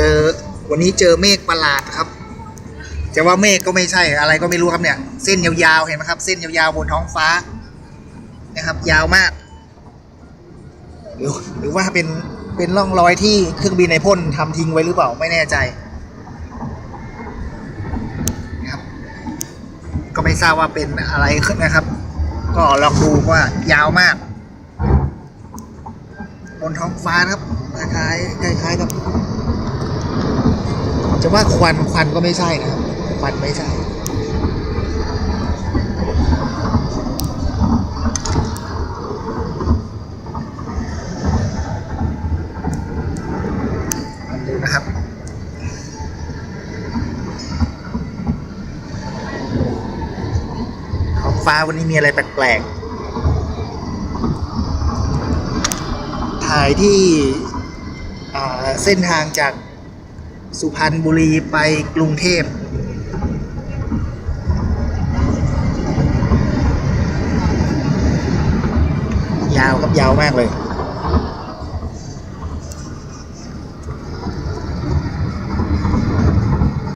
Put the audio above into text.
เจอวันนี้เจอเมฆประหลาดครับจะว่าเมฆก็ไม่ใช่อะไรก็ไม่รู้ครับเนี่ย เส้นยาวๆเห็นไหมครับ เส้นยาวๆบนท้องฟ้านะครับ ยาวมาก หรือหรือว่าเป็นเป็นร่องรอยที่เครื่องบินในพ่นทำทิ้งไว้หรือเปล่าไม่แน่ใจนะครับ ก็ไม่ทราบว่าเป็นอะไรขึ้นนะครับ ก็ลองดูว่ายาวมาก บนท้องฟ้านะครับคล้ายคล้ายกับ จะว่าควันควันก็ไม่ใช่นะครับควันไม่ใช่ดูนะครับท้องฟ้าวันนี้มีอะไรแปลกๆ ถ่ายที่เส้นทางจาก สุพรรณบุรีไปกรุงเทพยาวครับยาวมากเลย